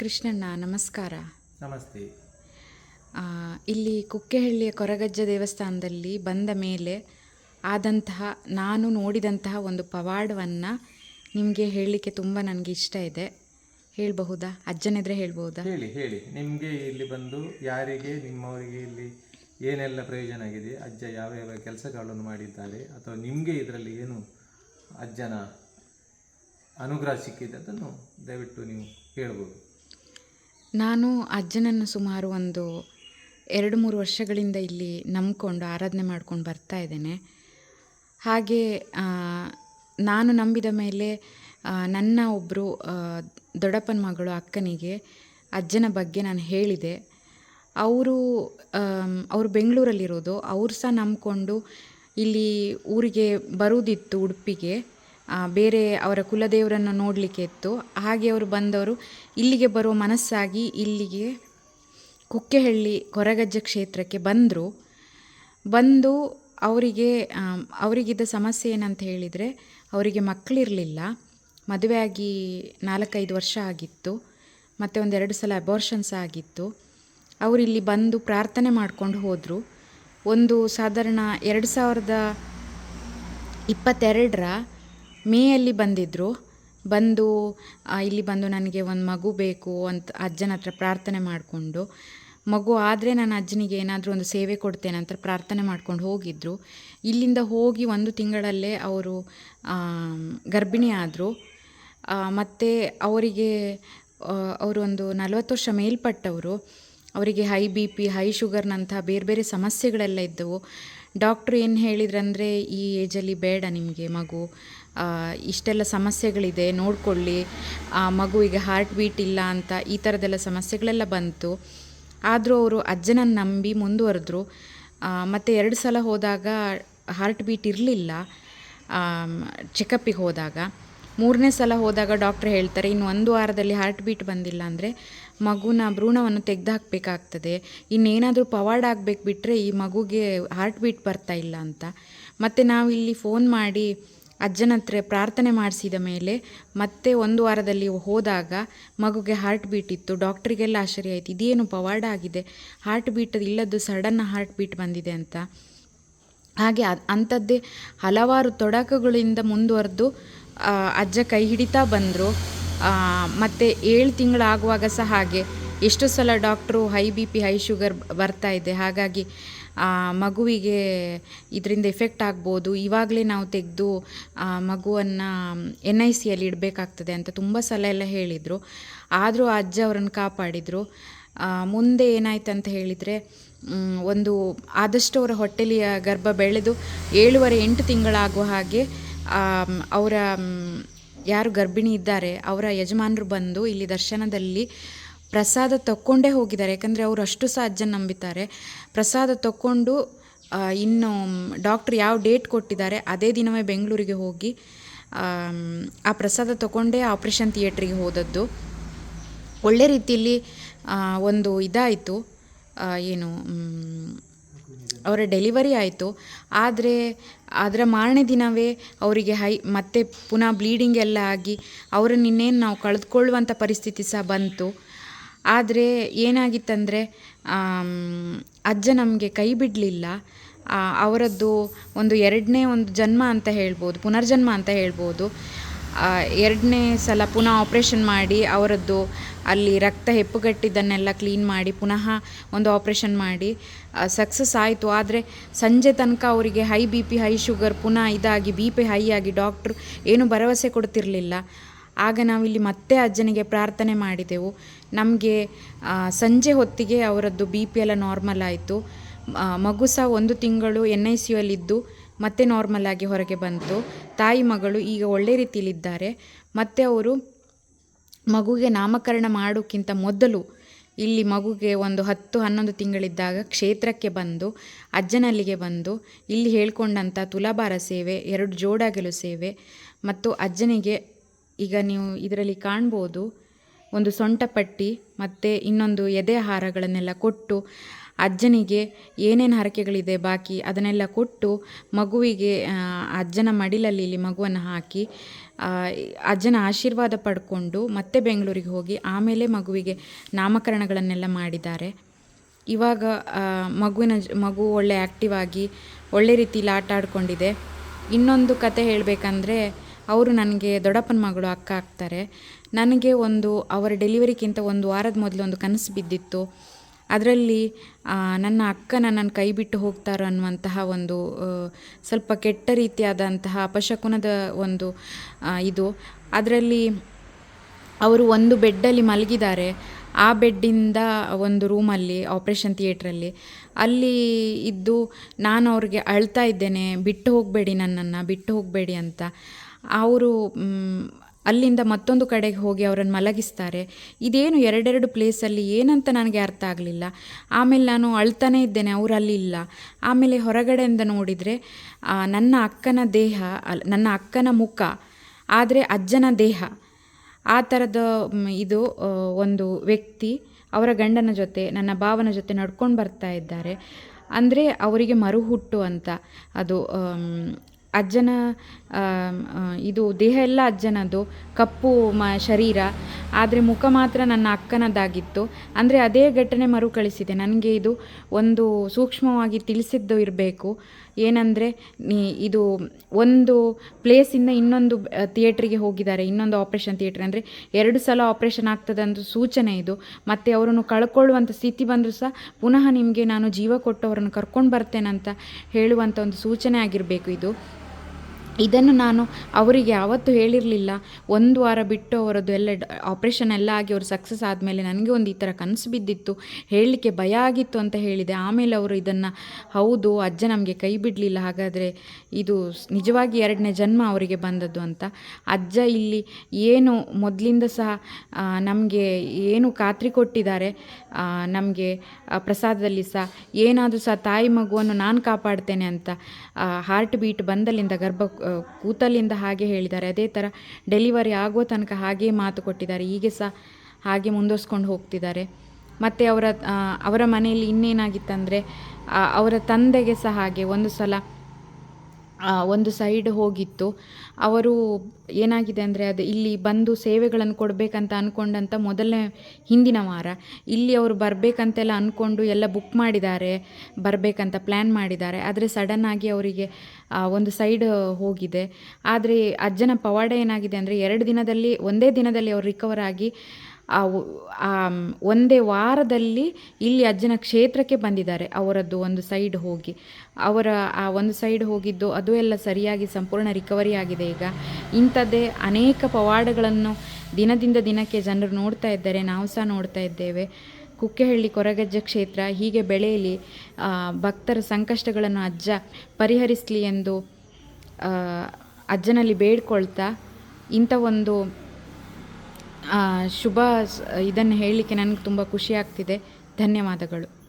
ಕೃಷ್ಣಣ್ಣ ನಮಸ್ಕಾರ. ನಮಸ್ತೆ. ಇಲ್ಲಿ ಕುಕ್ಕೆಹಳ್ಳಿಯ ಕೊರಗಜ್ಜ ದೇವಸ್ಥಾನದಲ್ಲಿ ಬಂದ ಮೇಲೆ ಆದಂತಹ ನಾನು ನೋಡಿದಂತಹ ಒಂದು ಪವಾಡವನ್ನು ನಿಮಗೆ ಹೇಳಲಿಕ್ಕೆ ತುಂಬ ನನಗೆ ಇಷ್ಟ ಇದೆ. ಹೇಳಬಹುದಾ? ಅಜ್ಜನಿದ್ರೆ ಹೇಳ್ಬಹುದಾ? ಹೇಳಿ ಹೇಳಿ. ನಿಮಗೆ ಇಲ್ಲಿ ಬಂದು ಯಾರಿಗೆ ನಿಮ್ಮವರಿಗೆ ಇಲ್ಲಿ ಏನೆಲ್ಲ ಪ್ರಯೋಜನ ಆಗಿದೆ? ಅಜ್ಜ ಯಾವ ಯಾವ ಕೆಲಸಗಳನ್ನು ಮಾಡಿದ್ದಾರೆ? ಅಥವಾ ನಿಮಗೆ ಇದರಲ್ಲಿ ಏನು ಅಜ್ಜನ ಅನುಗ್ರಹ ಸಿಕ್ಕಿದೆ? ಅದನ್ನು ದಯವಿಟ್ಟು ನೀವು ಹೇಳ್ಬೋದು. ನಾನು ಅಜ್ಜನನ್ನು ಸುಮಾರು ಒಂದು ಎರಡು ಮೂರು ವರ್ಷಗಳಿಂದ ಇಲ್ಲಿ ನಂಬಿಕೊಂಡು ಆರಾಧನೆ ಮಾಡ್ಕೊಂಡು ಬರ್ತಾ ಇದ್ದೇನೆ. ಹಾಗೆ ನಾನು ನಂಬಿದ ಮೇಲೆ ನನ್ನ ಒಬ್ಬರು ದೊಡ್ಡಪ್ಪನ ಮಗಳು ಅಕ್ಕನಿಗೆ ಅಜ್ಜನ ಬಗ್ಗೆ ನಾನು ಹೇಳಿದೆ. ಅವರು ಅವರು ಬೆಂಗಳೂರಲ್ಲಿರೋದು. ಅವರು ಸಹ ನಂಬಿಕೊಂಡು ಇಲ್ಲಿ ಊರಿಗೆ ಬರುವುದಿತ್ತು ಉಡುಪಿಗೆ. ಬೇರೆ ಅವರ ಕುಲದೇವರನ್ನು ನೋಡಲಿಕ್ಕೆ ಇತ್ತು. ಹಾಗೆ ಅವರು ಬಂದವರು, ಇಲ್ಲಿಗೆ ಬರುವ ಮನಸ್ಸಾಗಿ ಇಲ್ಲಿಗೆ ಕುಕ್ಕೆಹಳ್ಳಿ ಕೊರಗಜ್ಜ ಕ್ಷೇತ್ರಕ್ಕೆ ಬಂದರು. ಬಂದು ಅವರಿಗೆ ಅವರಿಗಿದ್ದ ಸಮಸ್ಯೆ ಏನಂತ ಹೇಳಿದರೆ, ಅವರಿಗೆ ಮಕ್ಕಳಿರಲಿಲ್ಲ. ಮದುವೆಯಾಗಿ ನಾಲ್ಕೈದು ವರ್ಷ ಆಗಿತ್ತು. ಮತ್ತು ಒಂದೆರಡು ಸಲ ಅಬಾರ್ಷನ್ಸ್ ಆಗಿತ್ತು. ಅವರಿಲ್ಲಿ ಬಂದು ಪ್ರಾರ್ಥನೆ ಮಾಡ್ಕೊಂಡು ಹೋದರು. ಒಂದು ಸಾಧಾರಣ ಎರಡು ಸಾವಿರದ ಇಪ್ಪತ್ತೆರಡರ ಮೇಯಲ್ಲಿ ಬಂದಿದ್ದರು ಬಂದು ಇಲ್ಲಿ ಬಂದು ನನಗೆ ಒಂದು ಮಗು ಬೇಕು ಅಂತ ಅಜ್ಜನ ಹತ್ರ ಪ್ರಾರ್ಥನೆ ಮಾಡಿಕೊಂಡು. ಮಗು ಆದರೆ ನಾನು ಅಜ್ಜನಿಗೆ ಏನಾದರೂ ಒಂದು ಸೇವೆ ಕೊಡ್ತೇನೆ ಅಂತ ಪ್ರಾರ್ಥನೆ ಮಾಡ್ಕೊಂಡು ಹೋಗಿದ್ದರು ಇಲ್ಲಿಂದ ಹೋಗಿ ಒಂದು ತಿಂಗಳಲ್ಲೇ ಅವರು ಗರ್ಭಿಣಿ ಆದರು. ಮತ್ತು ಅವರಿಗೆ ಅವರು ಒಂದು ನಲವತ್ತು ವರ್ಷ ಮೇಲ್ಪಟ್ಟವರು. ಅವರಿಗೆ ಹೈ ಬಿ ಪಿ ಹೈ ಶುಗರ್ನಂತಹ ಬೇರೆ ಬೇರೆ ಸಮಸ್ಯೆಗಳೆಲ್ಲ ಇದ್ದವು. ಡಾಕ್ಟ್ರು ಏನು ಹೇಳಿದ್ರಂದರೆ, ಈ ಏಜಲ್ಲಿ ಬೇಡ ನಿಮಗೆ ಮಗು. ಇಷ್ಟೆಲ್ಲ ಸಮಸ್ಯೆಗಳಿದೆ, ನೋಡಿಕೊಳ್ಳಿ. ಆ ಮಗುವಿಗೆ ಹಾರ್ಟ್ ಬೀಟ್ ಇಲ್ಲ ಅಂತ ಈ ಥರದ್ದೆಲ್ಲ ಸಮಸ್ಯೆಗಳೆಲ್ಲ ಬಂತು. ಆದರೂ ಅವರು ಅಜ್ಜನನ್ನು ನಂಬಿ ಮುಂದುವರೆದ್ರು. ಮತ್ತು ಎರಡು ಸಲ ಹೋದಾಗ ಹಾರ್ಟ್ ಬೀಟ್ ಇರಲಿಲ್ಲ. ಚೆಕಪ್ಪಿಗೆ ಹೋದಾಗ. ಮೂರನೇ ಸಲ ಹೋದಾಗ ಡಾಕ್ಟ್ರ್ ಹೇಳ್ತಾರೆ, ಇನ್ನು ಒಂದು ವಾರದಲ್ಲಿ ಹಾರ್ಟ್ ಬೀಟ್ ಬಂದಿಲ್ಲ ಅಂದರೆ ಮಗುನ ಭ್ರೂಣವನ್ನು ತೆಗೆದುಹಾಕಬೇಕಾಗ್ತದೆ ಇನ್ನೇನಾದರೂ ಪವಾಡ ಆಗಬೇಕು ಬಿಟ್ಟರೆ ಈ ಮಗುಗೆ ಹಾರ್ಟ್ ಬೀಟ್ ಬರ್ತಾ ಇಲ್ಲ ಅಂತ. ಮತ್ತು ಇಲ್ಲಿ ಫೋನ್ ಮಾಡಿ ಅಜ್ಜನ ಹತ್ರ ಪ್ರಾರ್ಥನೆ ಮಾಡಿಸಿದ ಮೇಲೆ ಮತ್ತೆ ಒಂದು ವಾರದಲ್ಲಿ ಹೋದಾಗ ಮಗುಗೆ ಹಾರ್ಟ್ ಬೀಟ್ ಇತ್ತು. ಡಾಕ್ಟ್ರಿಗೆಲ್ಲ ಆಶ್ಚರ್ಯ ಆಯಿತು. ಇದೇನು ಪವಾಡ ಆಗಿದೆ? ಹಾರ್ಟ್ ಬೀಟ್ ಇಲ್ಲದ್ದು ಸಡನ್ ಹಾರ್ಟ್ ಬೀಟ್ ಬಂದಿದೆ ಅಂತ. ಹಾಗೆ ಅಂಥದ್ದೇ ಹಲವಾರು ತೊಡಕುಗಳಿಂದ ಮುಂದುವರೆದು ಅಜ್ಜ ಕೈ ಹಿಡಿತಾ ಬಂದರು. ಮತ್ತು ಏಳು ತಿಂಗಳಾಗುವಾಗ ಸಹ ಹಾಗೆ ಎಷ್ಟು ಸಲ doctor high B P, high sugar ಬರ್ತಾ ಇದೆ. ಹಾಗಾಗಿ ಮಗುವಿಗೆ ಇದರಿಂದ ಎಫೆಕ್ಟ್ ಆಗ್ಬೋದು. ಇವಾಗಲೇ ನಾವು ತೆಗೆದು ಮಗುವನ್ನು ಎನ್ ಐ ಸಿಯಲ್ಲಿ ಇಡಬೇಕಾಗ್ತದೆ ಅಂತ ತುಂಬ ಸಲ ಎಲ್ಲ ಹೇಳಿದರು. ಆದರೂ ಅಜ್ಜ ಅವರನ್ನು ಕಾಪಾಡಿದರು. ಮುಂದೆ ಏನಾಯ್ತು ಅಂತ ಹೇಳಿದರೆ ಒಂದು ಆದಷ್ಟು ಅವರ ಹೊಟ್ಟೆಲಿಯ ಗರ್ಭ ಬೆಳೆದು ಏಳುವರೆ ಎಂಟು ತಿಂಗಳಾಗುವ ಹಾಗೆ ಅವರ ಯಾರು ಗರ್ಭಿಣಿ ಇದ್ದಾರೆ, ಅವರ ಯಜಮಾನರು ಬಂದು ಇಲ್ಲಿ ದರ್ಶನದಲ್ಲಿ ಪ್ರಸಾದ ತಕ್ಕೊಂಡೇ ಹೋಗಿದ್ದಾರೆ. ಯಾಕಂದರೆ ಅವರು ಅಷ್ಟು ಸಹ ಅಜ್ಜನ ನಂಬಿದ್ದಾರೆ. ಪ್ರಸಾದ ತಕ್ಕೊಂಡು ಇನ್ನು ಡಾಕ್ಟ್ರ್ ಯಾವ ಡೇಟ್ ಕೊಟ್ಟಿದ್ದಾರೆ, ಅದೇ ದಿನವೇ ಬೆಂಗಳೂರಿಗೆ ಹೋಗಿ, ಆ ಪ್ರಸಾದ ತಗೊಂಡೇ ಆಪ್ರೇಷನ್ ಥಿಯೇಟ್ರಿಗೆ ಹೋದದ್ದು. ಒಳ್ಳೆ ರೀತಿಯಲ್ಲಿ ಒಂದು ಇದಾಯಿತು. ಏನು ಅವರ ಡೆಲಿವರಿ ಆಯಿತು. ಆದರೆ, ಅದರ ಮಾರನೇ ದಿನವೇ ಅವರಿಗೆ ಹೈ, ಮತ್ತೆ ಪುನಃ ಬ್ಲೀಡಿಂಗ್ ಎಲ್ಲ ಆಗಿ, ಅವರನ್ನು ಇನ್ನೇನು ನಾವು ಕಳೆದುಕೊಳ್ಳುವಂಥ ಪರಿಸ್ಥಿತಿ ಸಹ ಬಂತು. ಆದರೆ ಏನಾಗಿತ್ತಂದರೆ ಅಜ್ಜ ನಮಗೆ ಕೈ ಬಿಡಲಿಲ್ಲ. ಅವರದ್ದು ಒಂದು ಎರಡನೇ ಒಂದು ಜನ್ಮ ಅಂತ ಹೇಳ್ಬೋದು, ಪುನರ್ಜನ್ಮ ಅಂತ ಹೇಳ್ಬೋದು. ಎರಡನೇ ಸಲ ಪುನಃ ಆಪ್ರೇಷನ್ ಮಾಡಿ ಅವರದ್ದು ಅಲ್ಲಿ ರಕ್ತ ಹೆಪ್ಪುಗಟ್ಟಿದ್ದನ್ನೆಲ್ಲ ಕ್ಲೀನ್ ಮಾಡಿ, ಪುನಃ ಒಂದು ಆಪ್ರೇಷನ್ ಮಾಡಿ ಸಕ್ಸಸ್ ಆಯಿತು. ಆದರೆ ಸಂಜೆ ತನಕ ಅವರಿಗೆ high B P high sugar ಪುನಃ ಇದಾಗಿ ಬಿ ಪಿ ಹೈ ಆಗಿ ಡಾಕ್ಟ್ರು ಏನು ಭರವಸೆ ಕೊಡ್ತಿರಲಿಲ್ಲ. ಆಗ ನಾವಿಲ್ಲಿ ಮತ್ತೆ ಅಜ್ಜನಿಗೆ ಪ್ರಾರ್ಥನೆ ಮಾಡಿದೆವು. ನಮಗೆ ಸಂಜೆ ಹೊತ್ತಿಗೆ ಅವರದ್ದು ಬಿ ಪಿ ಎಲ್ಲ ನಾರ್ಮಲ್ ಆಯಿತು. ಮಗು ಸಹ ಒಂದು ತಿಂಗಳು ಎನ್ ಐ ಸಿ ಯಲ್ಲಿದ್ದು ಮತ್ತೆ ನಾರ್ಮಲ್ ಆಗಿ ಹೊರಗೆ ಬಂತು. ತಾಯಿ ಮಗಳು ಈಗ ಒಳ್ಳೆ ರೀತಿಯಲ್ಲಿದ್ದಾರೆ. ಮತ್ತು ಅವರು ಮಗುಗೆ ನಾಮಕರಣ ಮಾಡೋಕ್ಕಿಂತ ಮೊದಲು ಇಲ್ಲಿ ಮಗುಗೆ ಒಂದು ಹತ್ತು, ಹನ್ನೊಂದು ತಿಂಗಳಿದ್ದಾಗ ಕ್ಷೇತ್ರಕ್ಕೆ ಬಂದು, ಅಜ್ಜನಲ್ಲಿಗೆ ಬಂದು ಇಲ್ಲಿ ಹೇಳ್ಕೊಂಡಂಥ ತುಲಾಭಾರ ಸೇವೆ, ಎರಡು ಜೋಡಾಗಲು ಸೇವೆ ಮತ್ತು ಅಜ್ಜನಿಗೆ ಈಗ ನೀವು ಇದರಲ್ಲಿ ಕಾಣ್ಬೋದು, ಒಂದು ಸೊಂಟಪಟ್ಟಿ ಮತ್ತು ಇನ್ನೊಂದು ಎದೆ ಹಾರಗಳನ್ನೆಲ್ಲ ಕೊಟ್ಟು ಅಜ್ಜನಿಗೆ ಏನೇನು ಹರಕೆಗಳಿದೆ ಬಾಕಿ ಅದನ್ನೆಲ್ಲ ಕೊಟ್ಟು ಮಗುವಿಗೆ ಅಜ್ಜನ ಮಡಿಲಲ್ಲಿ ಇಲ್ಲಿ ಮಗುವನ್ನು ಹಾಕಿ ಅಜ್ಜನ ಆಶೀರ್ವಾದ ಪಡ್ಕೊಂಡು ಮತ್ತೆ ಬೆಂಗಳೂರಿಗೆ ಹೋಗಿ ಆಮೇಲೆ ಮಗುವಿಗೆ ನಾಮಕರಣಗಳನ್ನೆಲ್ಲ ಮಾಡಿದ್ದಾರೆ. ಇವಾಗ ಮಗುವಿನ ಮಗು ಒಳ್ಳೆ ಆ್ಯಕ್ಟಿವ್ ಆಗಿ ಒಳ್ಳೆ ರೀತಿಯಲ್ಲಿ ಆಟ ಆಡ್ಕೊಂಡಿದೆ ಇನ್ನೊಂದು ಕತೆ ಹೇಳಬೇಕಂದ್ರೆ ಅವರು ನನಗೆ ದೊಡ್ಡಪ್ಪನ ಮಗಳು ಅಕ್ಕ ಆಗ್ತಾರೆ. ನನಗೆ ಒಂದು ಅವರ ಡೆಲಿವರಿಗಿಂತ ಒಂದು ವಾರದ ಮೊದಲು ಒಂದು ಕನಸು ಬಿದ್ದಿತ್ತು. ಅದರಲ್ಲಿ ನನ್ನ ಅಕ್ಕ ನನ್ನನ್ನು ಕೈ ಬಿಟ್ಟು ಹೋಗ್ತಾರೋ ಅನ್ನುವಂತಹ ಒಂದು ಸ್ವಲ್ಪ ಕೆಟ್ಟ ರೀತಿಯಾದಂತಹ ಅಪಶಕುನದ ಒಂದು ಇದು. ಅದರಲ್ಲಿ ಅವರು ಒಂದು ಬೆಡ್ಡಲ್ಲಿ ಮಲಗಿದ್ದಾರೆ. ಆ ಬೆಡ್ಡಿಂದ ಒಂದು ರೂಮಲ್ಲಿ ಆಪ್ರೇಷನ್ ಥಿಯೇಟ್ರಲ್ಲಿ ಅಲ್ಲಿ ಇದ್ದು, ನಾನು ಅವ್ರಿಗೆ ಅಳ್ತಾ ಇದ್ದೇನೆ, ಬಿಟ್ಟು ಹೋಗಬೇಡಿ ನನ್ನನ್ನು, ಬಿಟ್ಟು ಹೋಗಬೇಡಿ ಅಂತ. ಅವರು ಅಲ್ಲಿಂದ ಮತ್ತೊಂದು ಕಡೆಗೆ ಹೋಗಿ ಅವರನ್ನು ಮಲಗಿಸ್ತಾರೆ. ಇದೇನು ಎರಡೆರಡು ಪ್ಲೇಸಲ್ಲಿ ಏನಂತ ನನಗೆ ಅರ್ಥ ಆಗಲಿಲ್ಲ. ಆಮೇಲೆ ನಾನು ಅಳ್ತಾನೇ ಇದ್ದೇನೆ ಅವರು ಇಲ್ಲ. ಆಮೇಲೆ ಹೊರಗಡೆಯಿಂದ ನೋಡಿದರೆ ನನ್ನ ಅಕ್ಕನ ದೇಹ ನನ್ನ ಅಕ್ಕನ ಮುಖ, ಆದರೆ ಅಜ್ಜನ ದೇಹ. ಆ ಥರದ ಇದು ಒಂದು ವ್ಯಕ್ತಿ ಅವರ ಗಂಡನ ಜೊತೆ, ನನ್ನ ಭಾವನ ಜೊತೆ ನಡ್ಕೊಂಡು ಬರ್ತಾ ಇದ್ದಾರೆ. ಅಂದರೆ ಅವರಿಗೆ ಮರುಹುಟ್ಟು ಅಂತ. ಅದು ಅಜ್ಜನ ಇದು ದೇಹ ಎಲ್ಲ ಅಜ್ಜನದು ಕಪ್ಪು ಮ, ಶರೀರ. ಆದರೆ ಮುಖ ಮಾತ್ರ ನನ್ನ ಅಕ್ಕನದ್ದಾಗಿತ್ತು. ಅಂದರೆ ಅದೇ ಘಟನೆ ಮರುಕಳಿಸಿದೆ ನನಗೆ ಇದು ಒಂದು ಸೂಕ್ಷ್ಮವಾಗಿ ತಿಳಿಸಿದ್ದು ಇರಬೇಕು. ಏನಂದರೆ ಇದು ಒಂದು ಪ್ಲೇಸಿಂದ ಇನ್ನೊಂದು ಥಿಯೇಟ್ರಿಗೆ ಹೋಗಿದ್ದಾರೆ. ಇನ್ನೊಂದು ಆಪ್ರೇಷನ್ ಥಿಯೇಟ್ರ್ ಅಂದರೆ ಎರಡು ಸಲ ಆಪ್ರೇಷನ್ ಆಗ್ತದೆ ಅಂತ ಸೂಚನೆ ಇದು. ಮತ್ತು ಅವರನ್ನು ಕಳ್ಕೊಳ್ಳುವಂಥ ಸ್ಥಿತಿ ಬಂದರೂ ಸಹ ಪುನಃ ನಿಮಗೆ ನಾನು ಜೀವ ಕೊಟ್ಟು ಅವರನ್ನು ಕರ್ಕೊಂಡು ಬರ್ತೇನಂತ ಹೇಳುವಂಥ ಒಂದು ಸೂಚನೆ ಆಗಿರಬೇಕು ಇದು. ಇದನ್ನು ನಾನು ಅವರಿಗೆ ಯಾವತ್ತೂ ಹೇಳಿರಲಿಲ್ಲ. ಒಂದು ವಾರ ಬಿಟ್ಟು ಅವರದ್ದು ಎಲ್ಲ ಆಪ್ರೇಷನ್ ಎಲ್ಲ ಆಗಿ ಅವರು ಸಕ್ಸಸ್ ಆದಮೇಲೆ ನನಗೆ ಒಂದು ಈ ಥರ ಕನಸು ಬಿದ್ದಿತ್ತು. ಹೇಳಲಿಕ್ಕೆ ಭಯ ಆಗಿತ್ತು ಅಂತ ಹೇಳಿದೆ. ಆಮೇಲೆ ಅವರು ಇದನ್ನು, ಹೌದು, ಅಜ್ಜ ನಮಗೆ ಕೈ ಬಿಡಲಿಲ್ಲ, ಹಾಗಾದರೆ ಇದು ನಿಜವಾಗಿ ಎರಡನೇ ಜನ್ಮ ಅವರಿಗೆ ಬಂದದ್ದು ಅಂತ. ಅಜ್ಜ ಇಲ್ಲಿ ಏನು ಮೊದಲಿಂದ ಸಹ ನಮಗೆ ಏನು ಖಾತ್ರಿ ಕೊಟ್ಟಿದ್ದಾರೆ ನಮಗೆ ಪ್ರಸಾದದಲ್ಲಿ ಸಹ. ಏನಾದರೂ ಸಹ ತಾಯಿ ಮಗುವನ್ನು ನಾನು ಕಾಪಾಡ್ತೇನೆ ಅಂತ ಹಾರ್ಟ್ ಬೀಟ್ ಬಂದಲ್ಲಿಂದ ಗರ್ಭ ಕೂತಲ್ಲಿಂದ ಹಾಗೆ ಹೇಳಿದ್ದಾರೆ. ಅದೇ ಥರ ಡೆಲಿವರಿ ಆಗೋ ತನಕ ಹಾಗೇ ಮಾತು ಕೊಟ್ಟಿದ್ದಾರೆ. ಹೀಗೆ ಸಹ ಹಾಗೆ ಮುಂದುವರ್ಸ್ಕೊಂಡು ಹೋಗ್ತಿದ್ದಾರೆ. ಮತ್ತು ಅವರ ಅವರ ಮನೆಯಲ್ಲಿ ಇನ್ನೇನಾಗಿತ್ತಂದರೆ ಅವರ ತಂದೆಗೆ ಸಹ ಹಾಗೆ ಒಂದು ಸಲ ಒಂದು ಸೈಡ್ ಹೋಗಿತ್ತು. ಅವರು ಏನಾಗಿದೆ ಅಂದರೆ ಅದು ಇಲ್ಲಿ ಬಂದು ಸೇವೆಗಳನ್ನು ಕೊಡಬೇಕಂತ ಅಂದ್ಕೊಂಡಂಥ ಮೊದಲನೇ ಹಿಂದಿನ ವಾರ ಇಲ್ಲಿ ಅವರು ಬರಬೇಕಂತೆಲ್ಲ ಅಂದ್ಕೊಂಡು ಎಲ್ಲ ಬುಕ್ ಮಾಡಿದ್ದಾರೆ, ಬರಬೇಕಂತ ಪ್ಲ್ಯಾನ್ ಮಾಡಿದ್ದಾರೆ. ಆದರೆ ಸಡನ್ನಾಗಿ ಅವರಿಗೆ ಒಂದು ಸೈಡ್ ಹೋಗಿದೆ. ಆದರೆ ಅಜ್ಜನ ಪವಾಡ ಏನಾಗಿದೆ ಅಂದರೆ ಎರಡು ದಿನದಲ್ಲಿ, ಒಂದೇ ದಿನದಲ್ಲಿ ಅವರು ರಿಕವರ್ ಆಗಿ ಆ ಒಂದೇ ವಾರದಲ್ಲಿ ಇಲ್ಲಿ ಅಜ್ಜನ ಕ್ಷೇತ್ರಕ್ಕೆ ಬಂದಿದ್ದಾರೆ. ಅವರದ್ದು ಒಂದು ಸೈಡ್ ಹೋಗಿ. ಅವರ ಆ ಒಂದು ಸೈಡ್ ಹೋಗಿದ್ದು ಅದು ಎಲ್ಲ ಸರಿಯಾಗಿ ಸಂಪೂರ್ಣ ರಿಕವರಿ ಆಗಿದೆ ಈಗ. ಇಂಥದ್ದೇ ಅನೇಕ ಪವಾಡಗಳನ್ನು ದಿನದಿಂದ ದಿನಕ್ಕೆ ಜನರು ನೋಡ್ತಾ ಇದ್ದಾರೆ. ನಾವು ಸಹ ನೋಡ್ತಾ ಇದ್ದೇವೆ. ಕುಕ್ಕೆಹಳ್ಳಿ ಕೊರಗಜ್ಜ ಕ್ಷೇತ್ರ ಹೀಗೆ ಬೆಳೆಯಲಿ ಭಕ್ತರ ಸಂಕಷ್ಟಗಳನ್ನು ಅಜ್ಜ ಪರಿಹರಿಸಲಿ ಎಂದು ಅಜ್ಜನಲ್ಲಿ ಬೇಡ್ಕೊಳ್ತಾ ಇಂಥ ಒಂದು ಶುಭ ಇದನ್ನು ಹೇಳಲಿಕ್ಕೆ ನನಗೆ ತುಂಬ ಖುಷಿ ಆಗ್ತಿದೆ ಧನ್ಯವಾದಗಳು.